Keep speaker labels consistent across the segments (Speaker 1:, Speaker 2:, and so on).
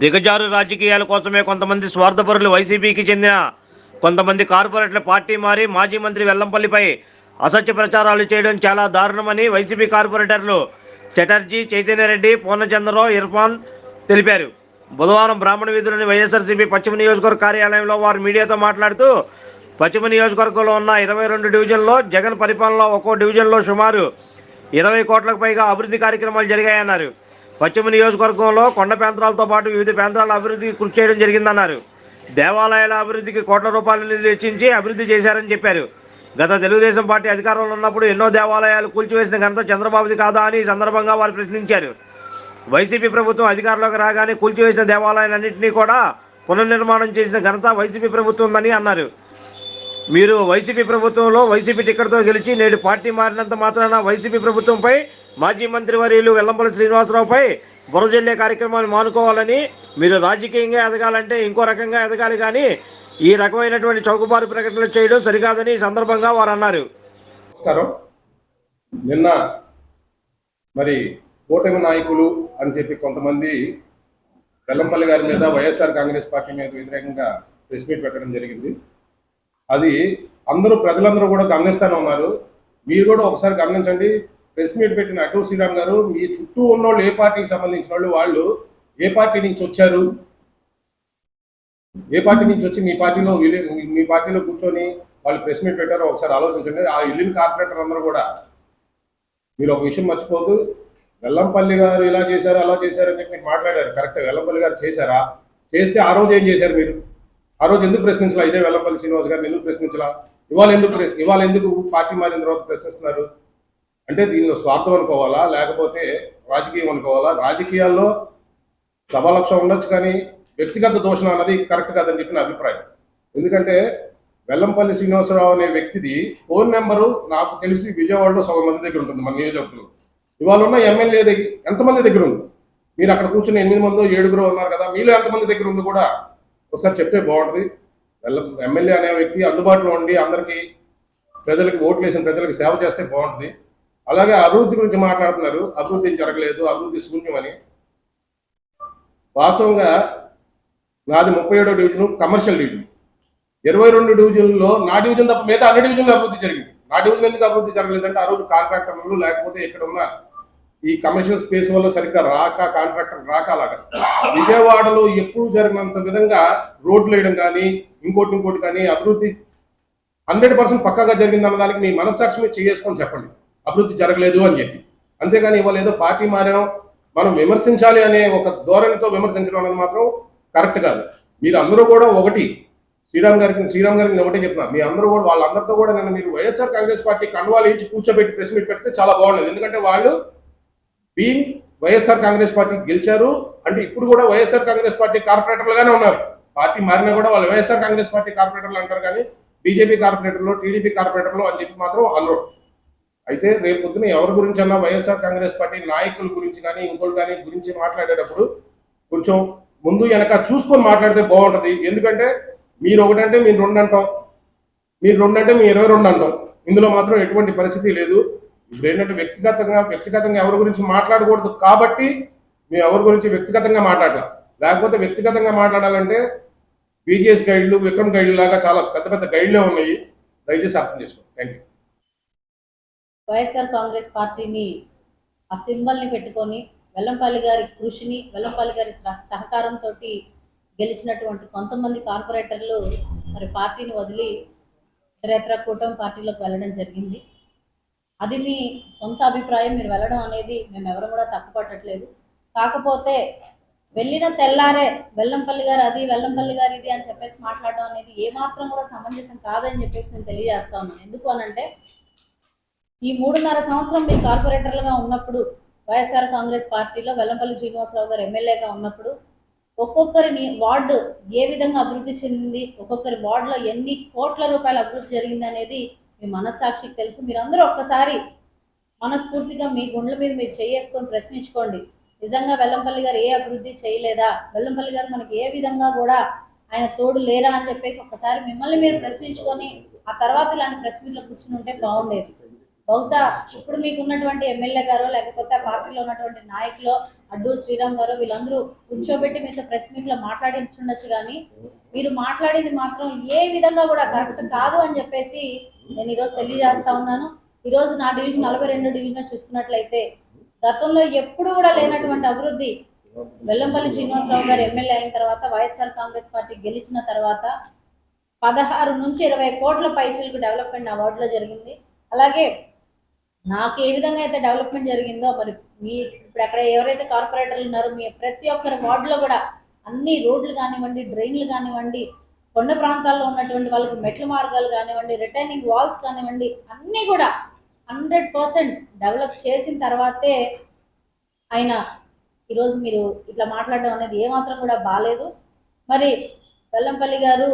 Speaker 1: దిగజారు రాజకీయాల కోసమే కొంతమంది స్వార్థపరులు వైసీపీకి చెందిన కొంతమంది కార్పొరేట్ల పార్టీ మారి మాజీ మంత్రి వెల్లంపల్లిపై అసత్య ప్రచారాలు చేయడం చాలా దారుణమని వైసీపీ కార్పొరేటర్లు చటర్జీ చైతన్యరెడ్డి పూర్ణచంద్రరావు ఇర్ఫాన్ తెలిపారు. బుధవారం బ్రాహ్మణ వీధులోని వైఎస్ఆర్సీపీ పశ్చిమ నియోజకవర్గ కార్యాలయంలో వారు మీడియాతో మాట్లాడుతూ పశ్చిమ నియోజకవర్గంలో ఉన్న ఇరవై రెండు డివిజన్లో జగన్ పరిపాలనలో ఒక్కో డివిజన్లో సుమారు ఇరవై కోట్లకు పైగా అభివృద్ధి కార్యక్రమాలు జరిగాయన్నారు. పశ్చిమ నియోజకవర్గంలో కొండ ప్రాంతాలతో పాటు వివిధ ప్రాంతాల అభివృద్ధికి కృషి చేయడం జరిగిందన్నారు. దేవాలయాల అభివృద్ధికి కోట్ల రూపాయలు నిధులు వెచ్చించి అభివృద్ధి చేశారని చెప్పారు. గత తెలుగుదేశం పార్టీ అధికారంలో ఉన్నప్పుడు ఎన్నో దేవాలయాలు కూల్చివేసిన ఘనత చంద్రబాబుది కాదా అని ఈ సందర్భంగా వారు ప్రశ్నించారు. వైసీపీ ప్రభుత్వం అధికారంలోకి రాగానే కూల్చివేసిన దేవాలయాలన్నింటినీ కూడా పునర్నిర్మాణం చేసిన ఘనత వైసీపీ ప్రభుత్వం ఉందని అన్నారు. మీరు వైసీపీ ప్రభుత్వంలో వైసీపీ టికెట్తో గెలిచి నేడు పార్టీ మారినంత మాత్రాన వైసీపీ ప్రభుత్వంపై మాజీ మంత్రి వర్యులు వెల్లంపల్లి శ్రీనివాసరావుపై బురజల్లే కార్యక్రమాన్ని మానుకోవాలని మీరు రాజకీయంగా ఎదగాలంటే ఇంకో రకంగా ఎదగాలి కానీ ఈ రకమైనటువంటి చౌకబారు ప్రకటనలు చేయడం సరికాదని ఈ సందర్భంగా వారు అన్నారు.
Speaker 2: నమస్కారం. నిన్న మరి కూటమి నాయకులు అని చెప్పి కొంతమంది వెల్లంపల్లి గారి మీద వైఎస్ఆర్ కాంగ్రెస్ పార్టీ మీద వ్యతిరేకంగా ప్రెస్ మీట్ పెట్టడం జరిగింది. అది అందరూ ప్రజలందరూ కూడా గమనిస్తూనే ఉన్నారు. మీరు కూడా ఒకసారి గమనించండి. ప్రెస్ మీట్ పెట్టిన అటూ శ్రీరామ్ గారు మీ చుట్టూ ఉన్న వాళ్ళు ఏ పార్టీకి సంబంధించిన వాళ్ళు వాళ్ళు ఏ పార్టీ నుంచి వచ్చారు? ఏ పార్టీ నుంచి వచ్చి మీ పార్టీలో విలే- మీ పార్టీలో కూర్చొని వాళ్ళు ప్రెస్ మీట్ పెట్టారో ఒకసారి ఆలోచించండి. ఆ ఇల్లు కార్పొరేటర్ అందరూ కూడా మీరు ఒక విషయం మర్చిపోదు వెల్లంపల్లి గారు ఇలా చేశారు అలా చేశారు అని చెప్పి మీరు మాట్లాడారు. కరెక్ట్. వెల్లంపల్లి గారు చేశారా? చేస్తే ఆ రోజు ఏం చేశారు మీరు? ఆ రోజు ఎందుకు ప్రశ్నించాలా? ఇదే వెల్లంపల్లి శ్రీనివాస్ గారిని ఎందుకు ప్రశ్నించాలా? ఇవాళ ఎందుకు ప్రశ్న ఇవాళ ఎందుకు పార్టీ మారిన తర్వాత ప్రశ్నిస్తున్నారు? అంటే దీనిలో స్వార్థం అనుకోవాలా? లేకపోతే రాజకీయం అనుకోవాలా? రాజకీయాల్లో సభాలక్ష్యం ఉండొచ్చు కానీ వ్యక్తిగత దోషణ అన్నది కరెక్ట్ కాదని చెప్పిన నా అభిప్రాయం. ఎందుకంటే వెల్లంపల్లి శ్రీనివాసరావు అనే వ్యక్తిది ఫోన్ నెంబరు నాకు తెలిసి విజయవాడలో సగం మంది దగ్గర ఉంటుంది మన నియోజకవర్గంలో. ఇవాళ ఉన్న ఎమ్మెల్యే దగ్గర ఎంతమంది దగ్గర ఉంది? మీరు అక్కడ కూర్చుని ఎనిమిది మందో ఏడుగురు ఉన్నారు కదా మీలో ఎంతమంది దగ్గర ఉంది కూడా? ఒకసారి చెప్తే బాగుంటుంది. వెల్ల ఎమ్మెల్యే అనే వ్యక్తి అందుబాటులో ఉండి అందరికీ ప్రజలకి ఓట్లు వేసిన ప్రజలకు సేవ చేస్తే బాగుంటుంది. అలాగే అభివృద్ధి గురించి మాట్లాడుతున్నారు. అభివృద్ధి జరగలేదు అభివృద్ధి శూన్యమని వాస్తవంగా నాది ముప్పై ఏడో డివిజన్ కమర్షియల్ డివిజన్. ఇరవై రెండు డివిజన్లో నా డివిజన్ తప్ప మిగతా అన్ని డివిజన్లు అభివృద్ధి జరిగింది. నా డివిజన్ ఎందుకు అభివృద్ధి జరగలేదంటే ఆ రోజు కాంట్రాక్టర్లు లేకపోతే ఇక్కడ ఉన్న ఈ కమర్షియల్ స్పేస్ వల్ల సరిగ్గా రాక కాంట్రాక్టర్ రాక అలాగా. విజయవాడలో ఎప్పుడు జరిగినంత విధంగా రోడ్లు వేయడం కానీ ఇంకోటి ఇంకోటి కానీ అభివృద్ధి హండ్రెడ్ పర్సెంట్ పక్కాగా జరిగింది అన్న దానికి మీ మనస్సాక్షి మీద చేసుకొని చెప్పండి. అభివృద్ధి జరగలేదు అని చెప్పి. అంతేగాని ఇవాళ ఏదో పార్టీ మారడం మనం విమర్శించాలి అనే ఒక ధోరణితో విమర్శించడం అనేది మాత్రం కరెక్ట్ కాదు. మీరు అందరూ కూడా ఒకటి శ్రీరామ్ గారికి శ్రీరామ్ గారికి నేను ఒకటే చెప్తున్నా మీ అందరూ కూడా వాళ్ళందరితో కూడా నేను మీరు వైఎస్ఆర్ కాంగ్రెస్ పార్టీ కండువాలు ఇచ్చి కూర్చోబెట్టి ప్రెస్ మీట్ పెడితే చాలా బాగుండేది. ఎందుకంటే వాళ్ళు బీయింగ్ వైఎస్ఆర్ కాంగ్రెస్ పార్టీ గెలిచారు అంటే ఇప్పుడు కూడా వైఎస్ఆర్ కాంగ్రెస్ పార్టీ కార్పొరేటర్లుగానే ఉన్నారు. పార్టీ మారినా కూడా వాళ్ళు వైఎస్ఆర్ కాంగ్రెస్ పార్టీ కార్పొరేటర్లు అంటారు కానీ బీజేపీ కార్పొరేటర్లు టీడీపీ కార్పొరేటర్లు అని చెప్పి మాత్రం అనరు. అయితే రేపు పొద్దున ఎవరి గురించి అన్నా వైఎస్ఆర్ కాంగ్రెస్ పార్టీ నాయకుల గురించి కానీ ఇంకోటి కానీ గురించి మాట్లాడేటప్పుడు కొంచెం ముందు వెనక చూసుకొని మాట్లాడితే బాగుంటుంది. ఎందుకంటే మీరు ఒకటంటే మీరు రెండు అంటాం. మీరు రెండు అంటే మీ ఇరవై రెండు అంటాం. ఇందులో మాత్రం ఎటువంటి పరిస్థితి లేదు. ఇప్పుడు ఏంటంటే వ్యక్తిగతంగా వ్యక్తిగతంగా ఎవరి గురించి మాట్లాడకూడదు కాబట్టి మేము ఎవరి గురించి వ్యక్తిగతంగా మాట్లాడాలి. లేకపోతే వ్యక్తిగతంగా మాట్లాడాలంటే బీజేఎస్ గైడ్లు విక్రమ్ గైడ్లు లాగా చాలా పెద్ద పెద్ద గైడ్లే ఉన్నాయి. దయచేసి అర్థం చేసుకోండి. థ్యాంక్ యూ
Speaker 3: వైఎస్ఆర్ కాంగ్రెస్ పార్టీని ఆ సింబల్ని పెట్టుకొని వెల్లంపల్లి గారి కృషిని వెల్లంపల్లి గారి సహ- సహకారంతో గెలిచినటువంటి కొంతమంది కార్పొరేటర్లు మరి పార్టీని వదిలి ఇతరేతర కూటమి పార్టీలోకి వెళ్ళడం జరిగింది. అది మీ సొంత అభిప్రాయం మీరు వెళ్ళడం అనేది మేము ఎవరు కూడా తప్పుపట్టట్లేదు. కాకపోతే వెళ్ళిన తెల్లారే వెల్లంపల్లి గారు అది వెల్లంపల్లి గారు ఇది అని చెప్పేసి మాట్లాడడం అనేది ఏమాత్రం కూడా సమంజసం కాదని చెప్పేసి నేను తెలియజేస్తా ఉన్నాను. ఎందుకు అనంటే ఈ మూడున్నర సంవత్సరం మీరు కార్పొరేటర్లుగా ఉన్నప్పుడు వైఎస్ఆర్ కాంగ్రెస్ పార్టీలో వెల్లంపల్లి శ్రీనివాసరావు గారు ఎమ్మెల్యేగా ఉన్నప్పుడు ఒక్కొక్కరిని వార్డు ఏ విధంగా అభివృద్ధి చెందింది ఒక్కొక్కరి వార్డులో ఎన్ని కోట్ల రూపాయల అభివృద్ధి జరిగింది అనేది మీ మనస్సాక్షికి తెలుసు. మీరందరూ ఒక్కసారి మనస్ఫూర్తిగా మీ గుండెల మీద మీరు చేసుకొని ప్రశ్నించుకోండి. నిజంగా వెల్లంపల్లి గారు ఏ అభివృద్ధి చేయలేదా? వెల్లంపల్లి గారు మనకి ఏ విధంగా కూడా ఆయన తోడు లేరా అని చెప్పేసి ఒక్కసారి మిమ్మల్ని మీరు ప్రశ్నించుకొని ఆ తర్వాత ఇలాంటి ప్రెస్ కూర్చుని ఉంటే బాగుండేది. బహుశా ఇప్పుడు మీకు ఉన్నటువంటి ఎమ్మెల్యే గారు లేకపోతే ఆ పార్టీలో ఉన్నటువంటి నాయకులు అడ్డూరు శ్రీరామ్ గారు వీళ్ళందరూ కూర్చోబెట్టి మీతో ప్రెస్ మీట్లో మాట్లాడించుండొచ్చు కానీ మీరు మాట్లాడింది మాత్రం ఏ విధంగా కూడా కరెక్ట్ కాదు అని చెప్పేసి నేను ఈరోజు తెలియజేస్తా ఉన్నాను. ఈరోజు నా డివిజన్ నలభై రెండు డివిజన్ చూసుకున్నట్లయితే గతంలో ఎప్పుడు కూడా లేనటువంటి అభివృద్ధి వెల్లంపల్లి శ్రీనివాసరావు గారు ఎమ్మెల్యే అయిన తర్వాత వైఎస్ఆర్ కాంగ్రెస్ పార్టీ గెలిచిన తర్వాత పదహారు నుంచి ఇరవై కోట్ల పైసలకు డెవలప్మెంట్ అవార్డులో జరిగింది. అలాగే నాకు ఏ విధంగా అయితే డెవలప్మెంట్ జరిగిందో మరి మీ ఇప్పుడు అక్కడ ఎవరైతే కార్పొరేటర్లు ఉన్నారో మీ ప్రతి ఒక్కరి వార్డులో కూడా అన్ని రోడ్లు కానివ్వండి డ్రైన్లు కానివ్వండి కొండ ప్రాంతాల్లో ఉన్నటువంటి వాళ్ళకి మెట్ల మార్గాలు కానివ్వండి రిటైనింగ్ వాల్స్ కానివ్వండి అన్నీ కూడా హండ్రెడ్ పర్సెంట్ డెవలప్ చేసిన తర్వాతే ఆయన ఈరోజు మీరు ఇట్లా మాట్లాడడం అనేది ఏమాత్రం కూడా బాగాలేదు మరి వెల్లంపల్లి గారు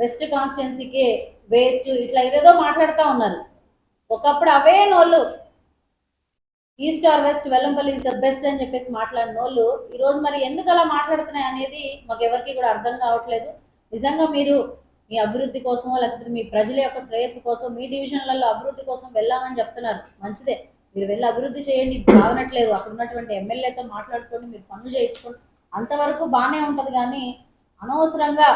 Speaker 3: వెస్ట్ కాన్స్టిట్యున్సీకి వేస్ట్ ఇట్లా ఏదేదో మాట్లాడుతూ ఉన్నారు. ఒకప్పుడు అవే నోళ్ళు. East or west Vellampalli is the best అని చెప్పేసి మాట్లాడిన వాళ్ళు ఈరోజు మరి ఎందుకు అలా మాట్లాడుతున్నాయి అనేది మాకు ఎవరికి కూడా అర్థం కావట్లేదు. నిజంగా మీరు మీ అభివృద్ధి కోసమో లేకపోతే మీ ప్రజల యొక్క శ్రేయస్సు కోసం మీ డివిజన్లలో అభివృద్ధి కోసం వెళ్ళామని చెప్తున్నారు. మంచిదే. మీరు వెళ్ళి అభివృద్ధి చేయండి బాగనట్లేదు. అక్కడ ఉన్నటువంటి ఎమ్మెల్యేతో మాట్లాడుకోండి మీరు పనులు చేయించుకోండి. అంతవరకు బాగానే ఉంటుంది కానీ అనవసరంగా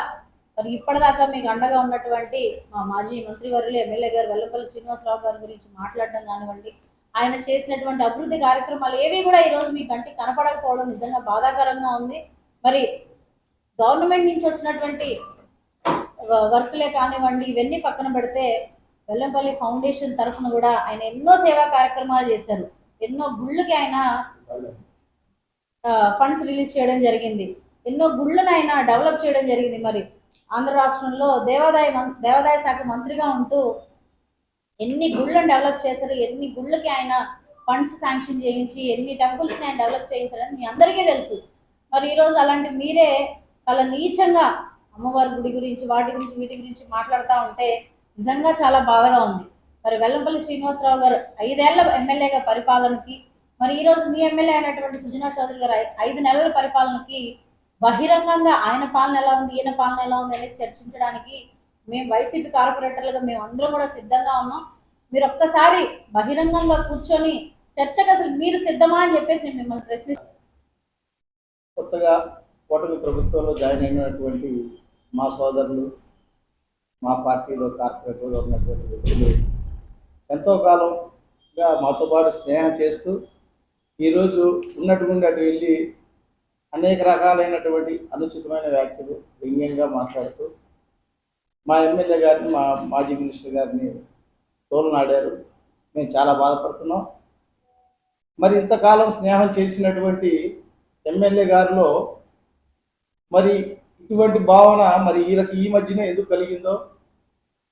Speaker 3: మరి ఇప్పటిదాకా మీకు అండగా ఉన్నటువంటి మా మాజీ మంత్రివర్యులు ఎమ్మెల్యే గారు వెల్లపల్లి శ్రీనివాసరావు గారి గురించి మాట్లాడడం కానివ్వండి ఆయన చేసినటువంటి అభివృద్ధి కార్యక్రమాలు ఏవి కూడా ఈరోజు మీ కంటికి కనపడకపోవడం నిజంగా బాధాకరంగా ఉంది. మరి గవర్నమెంట్ నుంచి వచ్చినటువంటి వర్క్లే కానివ్వండి ఇవన్నీ పక్కన పెడితే వెల్లంపల్లి ఫౌండేషన్ తరఫున కూడా ఆయన ఎన్నో సేవా కార్యక్రమాలు చేశారు. ఎన్నో గుళ్ళకి ఆయన ఫండ్స్ రిలీజ్ చేయడం జరిగింది. ఎన్నో గుళ్ళను ఆయన డెవలప్ చేయడం జరిగింది. మరి ఆంధ్ర రాష్ట్రంలో దేవాదాయ దేవాదాయ శాఖ మంత్రిగా ఉంటూ ఎన్ని గుళ్ళను డెవలప్ చేశారు ఎన్ని గుళ్ళకి ఆయన ఫండ్స్ శాంక్షన్ చేయించి ఎన్ని టెంపుల్స్ ఆయన డెవలప్ చేయించారని మీ అందరికీ తెలుసు. మరి ఈరోజు అలాంటి మీరే చాలా నీచంగా అమ్మవారి గుడి గురించి వాటి గురించి వీటి గురించి మాట్లాడుతూ ఉంటే నిజంగా చాలా బాధగా ఉంది. మరి వెల్లంపల్లి శ్రీనివాసరావు గారు ఐదేళ్ళ ఎమ్మెల్యేగా పరిపాలనకి మరి ఈరోజు మీ ఎమ్మెల్యే అయినటువంటి సుజనా చౌదరి గారు ఐదు నెలల పరిపాలనకి బహిరంగంగా ఆయన పాలన ఎలా ఉంది ఈయన పాలన ఎలా ఉంది అనేది చర్చించడానికి మేము వైసీపీ కార్పొరేటర్లుగా మేము అందరం కూడా సిద్ధంగా ఉన్నాం. మీరు ఒక్కసారి బహిరంగంగా కూర్చొని చర్చకు అసలు మీరు సిద్ధమా అని చెప్పేసి నేను మిమ్మల్ని ప్రశ్నిస్తాను
Speaker 4: కొత్తగా కూటమి ప్రభుత్వంలో జాయిన్ అయినటువంటి మా సోదరులు మా పార్టీలో కార్పొరేటర్లో ఉన్నటువంటి వ్యక్తులు ఎంతో కాలంగా మాతో పాటు స్నేహం చేస్తూ ఈరోజు ఉన్నటువంటి అటు వెళ్ళి అనేక రకాలైనటువంటి అనుచితమైన వ్యాఖ్యలు వ్యంగ్యంగా మాట్లాడుతూ మా ఎమ్మెల్యే గారిని మా మాజీ మినిస్టర్ గారిని తోలనాడారు. మేము చాలా బాధపడుతున్నాం. మరి ఇంతకాలం స్నేహం చేసినటువంటి ఎమ్మెల్యే గారిలో మరి ఇటువంటి భావన మరి వీళ్ళకి ఈ మధ్యన ఎందుకు కలిగిందో?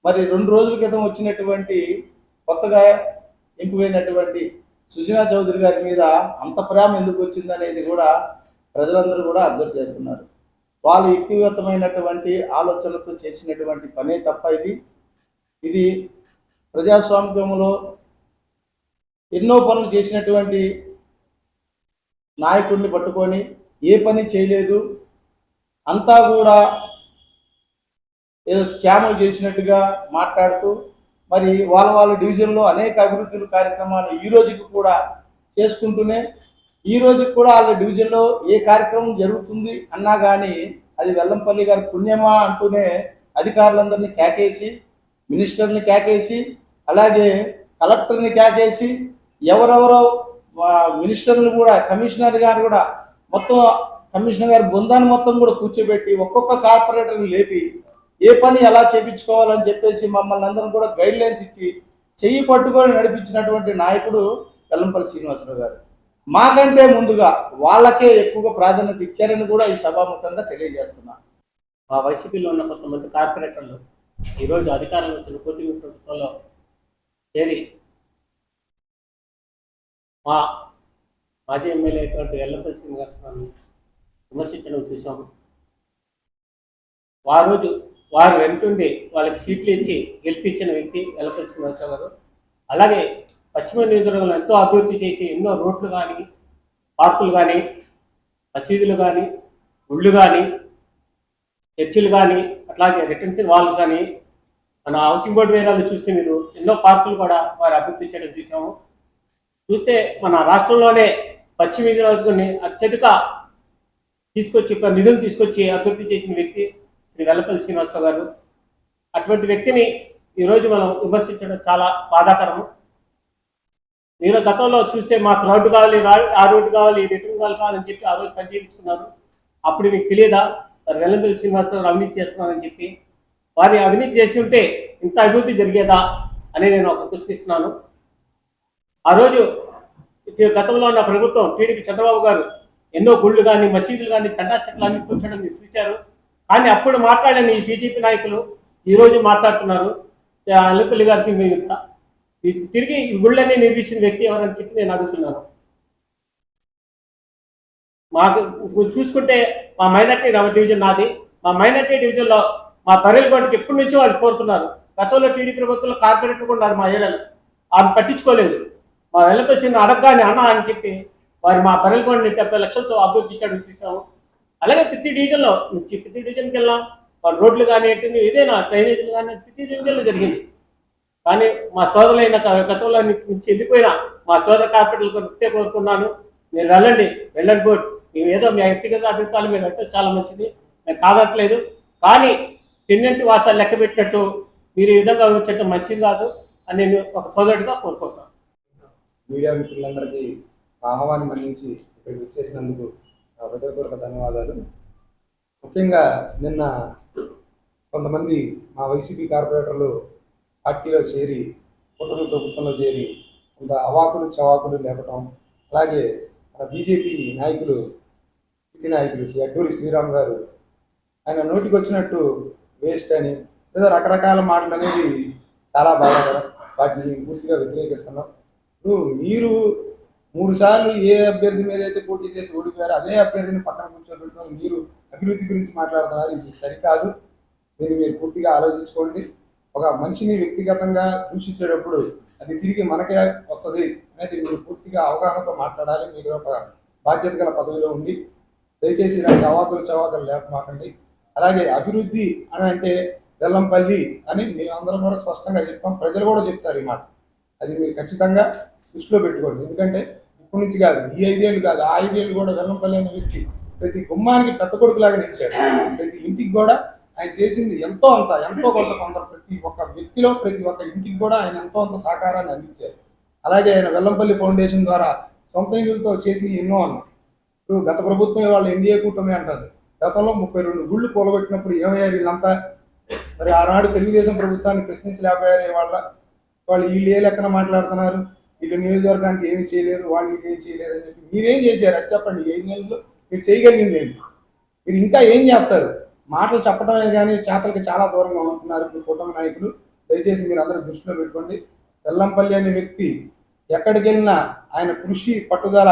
Speaker 4: మరి రెండు రోజుల క్రితం వచ్చినటువంటి కొత్తగా ఎంపికైనటువంటి సుజనా చౌదరి గారి మీద అంత ప్రేమ ఎందుకు వచ్చిందనేది కూడా ప్రజలందరూ కూడా అబ్జర్వ్ చేస్తున్నారు. వాళ్ళు వ్యక్తిగతమైనటువంటి ఆలోచనలతో చేసినటువంటి పనే తప్ప ఇది. ఇది ప్రజాస్వామ్యంలో ఎన్నో పనులు చేసినటువంటి నాయకుడిని పట్టుకొని ఏ పని చేయలేదు. అంతా కూడా ఏదో స్కాములు చేసినట్టుగా మాట్లాడుతూ మరి వాళ్ళ వాళ్ళ డివిజన్లో అనేక అభివృద్ధుల కార్యక్రమాలు ఈ రోజుకి కూడా చేసుకుంటూనే ఈ రోజు కూడా వాళ్ళ డివిజన్లో ఏ కార్యక్రమం జరుగుతుంది అన్నా కానీ అది వెల్లంపల్లి గారి పుణ్యమా అంటూనే అధికారులందరినీ కేకేసి మినిస్టర్ని కేకేసి అలాగే కలెక్టర్ని కేకేసి ఎవరెవరో మినిస్టర్లు కూడా కమిషనర్ గారు కూడా మొత్తం కమిషనర్ గారి బృందాన్ని మొత్తం కూడా కూర్చోబెట్టి ఒక్కొక్క కార్పొరేటర్ని లేపి ఏ పని ఎలా చేపించుకోవాలని చెప్పేసి మమ్మల్ని అందరం కూడా గైడ్ లైన్స్ ఇచ్చి చెయ్యి పట్టుకొని నడిపించినటువంటి నాయకుడు వెల్లంపల్లి శ్రీనివాసరావు గారు. మాకంటే ముందుగా వాళ్ళకే ఎక్కువగా ప్రాధాన్యత ఇచ్చారని కూడా ఈ సభాముఖంగా తెలియజేస్తున్నా.
Speaker 5: మా వైసీపీలో ఉన్న కొంతమంది కార్పొరేటర్లు ఈరోజు అధికారంలో వచ్చిన కూటమి ప్రభుత్వంలో చేరి మా మాజీ ఎమ్మెల్యే అయినటువంటి ఎల్లపల్లి సింగ్ గారిని విమర్శించడం చూసాము ఆ రోజు వారు వెంటుండి వాళ్ళకి సీట్లు ఇచ్చి గెలిపించిన వ్యక్తి ఎల్లపల్లి శ్రీనివాసరావు గారు. అలాగే పశ్చిమ నియోజకవర్గంలో ఎంతో అభివృద్ధి చేసి ఎన్నో రోడ్లు కానీ పార్కులు కానీ మసీదులు కానీ గుళ్ళు కానీ చర్చిలు కానీ అట్లాగే రిటర్న్షన్ వాల్స్ కానీ మన హౌసింగ్ బోర్డు వేరాలు చూస్తే మీరు ఎన్నో పార్కులు కూడా వారు అభివృద్ధి చేయడం చూసాము. చూస్తే మన రాష్ట్రంలోనే పశ్చిమ నియోజకవర్గాన్ని అత్యధిక తీసుకొచ్చి నిధులు తీసుకొచ్చి అభివృద్ధి చేసిన వ్యక్తి శ్రీ వెల్లపల్లి శ్రీనివాసరావు గారు. అటువంటి వ్యక్తిని ఈరోజు మనం విమర్శించడం చాలా బాధాకరము. మీరు గతంలో చూస్తే మాకు రోడ్డు కావాలి ఆ రోడ్డు కావాలి ఈ రిటర్న్ కావాలి కావాలని చెప్పి ఆ రోజు పని చేయించుకున్నారు అప్పుడు మీకు తెలియదా మరి వెల్లంపల్లి శ్రీనివాసరావు అవినీతి చేస్తున్నారని చెప్పి. వారి అవినీతి చేసి ఉంటే ఇంత అభివృద్ధి జరిగేదా అని నేను ఒక ప్రశ్నిస్తున్నాను. ఆ రోజు గతంలో ఉన్న ప్రభుత్వం టీడీపీ చంద్రబాబు గారు ఎన్నో గుళ్ళు కానీ మసీదులు కానీ చండా చెట్లు అన్ని కూర్చోడం మీరు చూశారు. కానీ అప్పుడు మాట్లాడిన ఈ బీజేపీ నాయకులు ఈరోజు మాట్లాడుతున్నారు. అల్లపల్లి గారి సింగ్ మీద తిరిగి ఈ నిర్మించిన వ్యక్తి ఎవరని చెప్పి నేను అడుగుతున్నాను. మాకు చూసుకుంటే మా మైనార్టీ డివిజన్ నాది. మా మైనార్టీ డివిజన్లో మా బర్రెల ఎప్పటి నుంచో వాళ్ళు కోరుతున్నారు. గతంలో టీడీ ప్రభుత్వంలో కార్పొరేటర్ కూడా ఉన్నారు మా ఏరియాలో. ఆమె పట్టించుకోలేదు. మా వెళ్ళపై చిన్న అడగగానే అన్న అని చెప్పి వారు మా బర్రెల గోడని డెబ్బై లక్షలతో అభివృద్ధి చేయడం చూసాము. అలాగే ప్రతి డివిజన్లో ప్రతి డివిజన్కి వెళ్ళాం. వాళ్ళ రోడ్లు కానీ ఏదైనా డ్రైనేజీలు కానీ ప్రతి డివిజన్లో జరిగింది. కానీ మా సోదరులైన గతంలో నుంచి వెళ్ళిపోయిన మా సోదర కార్పొరేటర్లకు ఒకటే కోరుకున్నాను. మీరు వెళ్ళండి వెళ్ళండి బోర్డు. మీరు ఏదో మీ వ్యక్తిగత అభిప్రాయాలు మీరు అంటే చాలా మంచిది. నేను కాదట్లేదు కానీ తిన్నంటి వాసాలు లెక్క పెట్టినట్టు మీరు ఈ విధంగా వచ్చేటం మంచిది కాదు అని నేను ఒక సోదరుడిగా కోరుకుంటున్నాను.
Speaker 6: మీడియా మిత్రులందరికీ ఆహ్వానం అందించి ఇక్కడికి వచ్చేసినందుకు హృదయపూర్వక ధన్యవాదాలు. ముఖ్యంగా నిన్న కొంతమంది మా వైసీపీ కార్పొరేటర్లు పార్టీలో చేరి కూటమి ప్రభుత్వంలో చేరి కొంత అవాకులు చవాకులు లేపటం అలాగే మన బీజేపీ నాయకులు సిటీ నాయకులు శ్రీ అడ్డూరి శ్రీరామ్ గారు ఆయన నోటికి వచ్చినట్టు వేస్ట్ అని లేదా రకరకాల మాటలు అనేది చాలా బాధాకరం. వాటిని పూర్తిగా వ్యతిరేకిస్తున్నాం. ఇప్పుడు మీరు మూడు సార్లు ఏ అభ్యర్థి మీద అయితే పోటీ చేసి ఓడిపోయారో అదే అభ్యర్థిని పక్కన కూర్చోబెట్టుకొని మీరు అభివృద్ధి గురించి మాట్లాడుతున్నారు ఇది సరికాదు. దీన్ని మీరు పూర్తిగా ఆలోచించుకోండి. ఒక మనిషిని వ్యక్తిగతంగా దూషించేటప్పుడు అది తిరిగి మనకే వస్తుంది అనేది మీరు పూర్తిగా అవగాహనతో మాట్లాడాలి. మీరు ఒక బాధ్యత గల పదవిలో ఉండి దయచేసి ఇలాంటి అవాకులు చవాకులు లేపమాకండి అలాగే అభివృద్ధి అని అంటే వెల్లంపల్లి అని మేము అందరం కూడా స్పష్టంగా చెప్తాం. ప్రజలు కూడా చెప్తారు ఈ మాట. అది మీరు ఖచ్చితంగా దృష్టిలో పెట్టుకోండి. ఎందుకంటే ఇప్పటి నుంచి కాదు ఈ ఐదేళ్ళు కాదు ఆ ఐదేళ్ళు కూడా వెల్లంపల్లి అనే వ్యక్తి ప్రతి గుమ్మానికి పెద్ద కొడుకులాగా నిలిచాడు. ప్రతి ఇంటికి కూడా ఆయన చేసింది ఎంతో అంత ఎంతో కొంత కొంత ప్రతి ఒక్క వ్యక్తిలో ప్రతి ఒక్క ఇంటికి కూడా ఆయన ఎంతో అంత సహకారాన్ని అందించారు. అలాగే ఆయన వెల్లంపల్లి ఫౌండేషన్ ద్వారా సొంత నిధులతో చేసినవి ఎన్నో ఉన్నాయి. ఇప్పుడు గత ప్రభుత్వం వాళ్ళు ఎన్డీఏ కూటమి అంటారు గతంలో ముప్పై రెండు గుళ్ళు కూలగొట్టినప్పుడు ఏమయ్యారు వీళ్ళంతా? మరి ఆనాడు తెలుగుదేశం ప్రభుత్వాన్ని ప్రశ్నించలేకపోయారు వాళ్ళ వాళ్ళు వీళ్ళు ఏ లెక్కన మాట్లాడుతున్నారు? వీళ్ళు నియోజకవర్గానికి ఏమి చేయలేదు వాళ్ళు ఇది ఏం చేయలేదు అని చెప్పి మీరేం చేశారు? అది చెప్పండి. ఈ నెలలు మీరు చేయగలిగింది ఏంటి? మీరు ఇంకా ఏం చేస్తారు? మాటలు చెప్పడమే కానీ చేతలకి చాలా దూరంగా ఉంటున్నారు మీ కుటుంబ నాయకులు. దయచేసి మీరు అందరూ దృష్టిలో పెట్టుకోండి. వెల్లంపల్లి అనే వ్యక్తి ఎక్కడికి వెళ్ళినా ఆయన కృషి పట్టుదల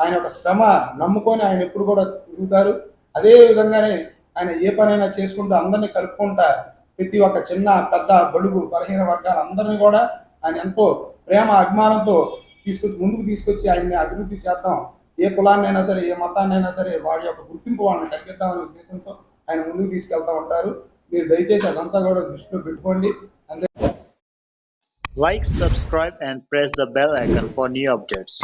Speaker 6: ఆయన యొక్క శ్రమ నమ్ముకొని ఆయన ఎప్పుడు కూడా తిరుగుతారు. అదే విధంగానే ఆయన ఏ పనైనా చేసుకుంటూ అందరినీ కలుపుకుంటా ప్రతి ఒక్క చిన్న పెద్ద బడుగు బలహీన వర్గాల అందరినీ కూడా ఆయన ఎంతో ప్రేమ అభిమానంతో తీసుకొచ్చి ముందుకు తీసుకొచ్చి ఆయన్ని అభివృద్ధి చేద్దాం. ఏ కులాన్నైనా సరే ఏ మతాన్నైనా సరే వారి యొక్క గుర్తింపు వాళ్ళని కలిగిద్దామనే ఉద్దేశంతో ఆయన ముందుకు తీసుకెళ్తా ఉంటారు. మీరు దయచేసి అదంతా కూడా దృష్టిలో పెట్టుకోండి.
Speaker 7: అందుకే like subscribe and press the bell icon for new updates